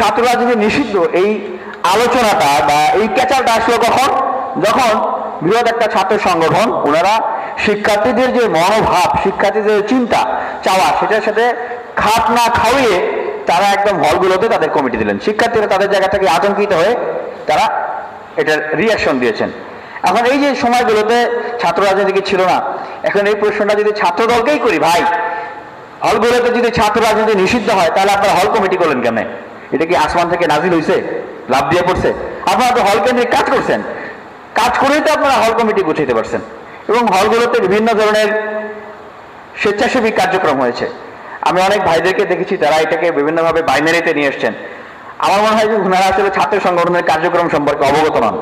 ছাত্র রাজনীতি নিষিদ্ধ এই আলোচনাটা বা এই ক্যাচালটা আসলো কখন? যখন বৃহৎ একটা ছাত্র সংগঠন, ওনারা শিক্ষার্থীদের যে মনোভাব, শিক্ষার্থীদের চিন্তা, চাওয়া, সেটার সাথে খাপ না খাওয়িয়ে তারা একদম হলগুলোতে তাদের কমিটি দিলেন। শিক্ষার্থীরা তাদের জায়গা থেকে আতঙ্কিত হয়ে তারা এটার রিয়াকশন দিয়েছেন। এখন এই যে সময়গুলোতে ছাত্র রাজনীতি ছিল না, এখন এই প্রশ্নটা যদি ছাত্র দলকেই করি, ভাই, হলগুলোতে যদি ছাত্র রাজনীতি নিষিদ্ধ হয়, তাহলে আপনারা হল কমিটি করলেন কেন এটা কি আসমান থেকে নাজিল হয়েছে লাভ দিয়ে পড়ছে। আপনারা তো হল কেন্দ্রিক কাজ করছেন। কাজ করেই তো আপনারা হল কমিটি গুছাইতে পারছেন এবং হলগুলোতে বিভিন্ন ধরনের স্বেচ্ছাসেবী কার্যক্রম হয়েছে। আমি অনেক ভাইদেরকে দেখেছি তারা এটাকে বিভিন্নভাবে বাইনারিতে নিয়ে এসছেন। আমার মনে হয় যে ওনারা আসলে ছাত্র সংগঠনের কার্যক্রম সম্পর্কে অবগত নন।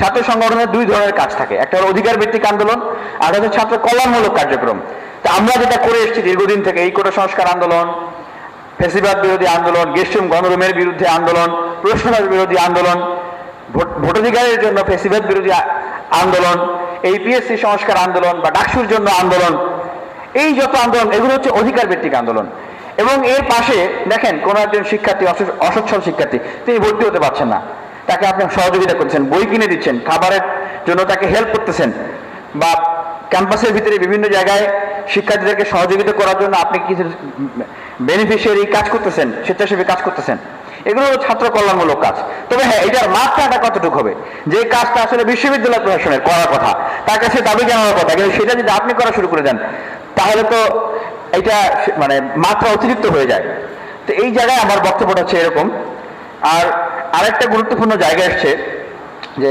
ছাত্র সংগঠনের দুই ধরনের কাজ থাকে। একটা হলো অধিকার ভিত্তিক আন্দোলন, আর হচ্ছে ছাত্র কল্যাণমূলক কার্যক্রম। তা আমরা যেটা করে এসেছি দীর্ঘদিন থেকে এই কোটা সংস্কার আন্দোলন ফেসিবাদ বিরোধী আন্দোলন গেস্টুম গণরুমের বিরুদ্ধে আন্দোলন, প্রশ্নবাদ বিরোধী আন্দোলন, ভোট- ভোটাধিকারের জন্য ফেসিবাদ বিরোধী আন্দোলন এই পিএসসি সংস্কার আন্দোলন বা ডাকসুর জন্য আন্দোলন, এই যত আন্দোলন, এগুলো হচ্ছে অধিকার ভিত্তিক আন্দোলন। এবং এর পাশে দেখেন, কোন একজন শিক্ষার্থী, অস- অসচ্ছল শিক্ষার্থী, তিনি ভর্তি হতে পারছেন না। তাকে আপনি সহযোগিতা করছেন, বই কিনে দিচ্ছেন, খাবারের জন্য তাকে হেল্প করতেছেন, বা ক্যাম্পাসের ভিতরে বিভিন্ন জায়গায় শিক্ষার্থীদেরকে সহযোগিতা করার জন্য আপনি কিছু বেনিফিশিয়ারি কাজ করতেছেন, স্বেচ্ছাসেবী কাজ করতেছেন। এগুলো ছাত্র কল্যাণমূলক কাজ। তবে হ্যাঁ এটার মাত্রাটা কতটুকু হবে? যে কাজটা আসলে বিশ্ববিদ্যালয় প্রশাসনের করার কথা, তার কাছে দাবি জানানোর কথা, কিন্তু সেটা যদি আপনি করা শুরু করে দেন, তাহলে তো এটা মানে মাত্রা অতিরিক্ত হয়ে যায়। তো এই জায়গায় আমার বক্তব্যটা হচ্ছে এরকম। আর আরেকটা গুরুত্বপূর্ণ জায়গা এসছে যে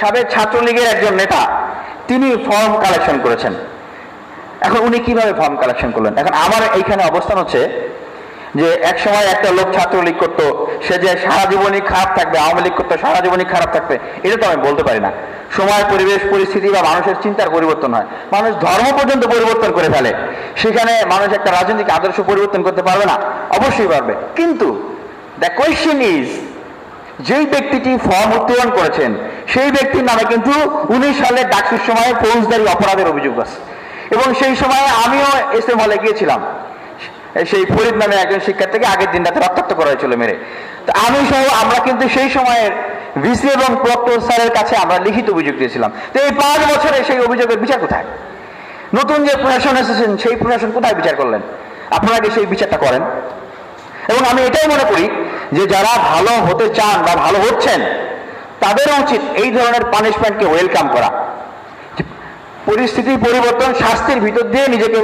সাবেক ছাত্রলীগের একজন নেতা তিনি ফর্ম কালেকশন করেছেন। এখন উনি কীভাবে ফর্ম কালেকশন করলেন? এখন আমার এইখানে অবস্থান হচ্ছে যে এক সময় একটা লোক ছাত্রলীগ করতো, সে যে সারা জীবনই খারাপ থাকবে, আওয়ামী লীগ করতো, সারা জীবনই খারাপ থাকবে, এটা তো আমি বলতে পারি না। সময়, পরিবেশ, পরিস্থিতি বা মানুষের চিন্তার পরিবর্তন হয়। মানুষ ধর্ম পর্যন্ত পরিবর্তন করে ফেলে। সেখানে মানুষ একটা রাজনৈতিক আদর্শ পরিবর্তন করতে পারবে না, অবশ্যই পারবে। কিন্তু দ্য কোয়েশ্চেন ইজ যেই ব্যক্তিটি ফর্ম উত্তোলন করেছেন, সেই ব্যক্তির নামে কিন্তু উনিশ সালে ডাকসুর সময় ফৌজদারি অপরাধের অভিযোগ আছে। এবং সেই সময় আমিও এস এম হলে গিয়েছিলাম। সেই ফরিদ নামে একজন শিক্ষার্থীকে আগের দিন রাতে রক্তাক্ত করা হয়েছিল মেরে। তো আমি সহ আমরা কিন্তু সেই সময়ের ভিসি এবং প্রক্টর স্যারের কাছে আমরা লিখিত অভিযোগ দিয়েছিলাম। তো এই পাঁচ বছরে সেই অভিযোগের বিচার কোথায়? নতুন যে প্রশাসন এসেছেন, সেই প্রশাসন কোথায় বিচার করলেন? আপনারা সেই বিচারটা করেন? এবং আমি এটাই মনে করি যে যারা ভালো হতে চান বা ভালো হচ্ছেন, তাদেরও উচিত এই ধরনের পানিশমেন্টকে ওয়েলকাম করা। পরিস্থিতির পরিবর্তন শাস্তির ভিতর দিয়ে নিজেকে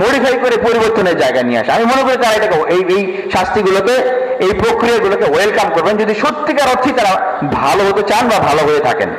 মডিফাই করে পরিবর্তনের জায়গায় নিয়ে আসে। আমি মনে করি তারা এটাকে এই এই শাস্তিগুলোকে, এই প্রক্রিয়াগুলোকে ওয়েলকাম করবেন। যদি সত্যিকার অর্থে তারা ভালো হতে চান বা ভালো হয়ে থাকেন।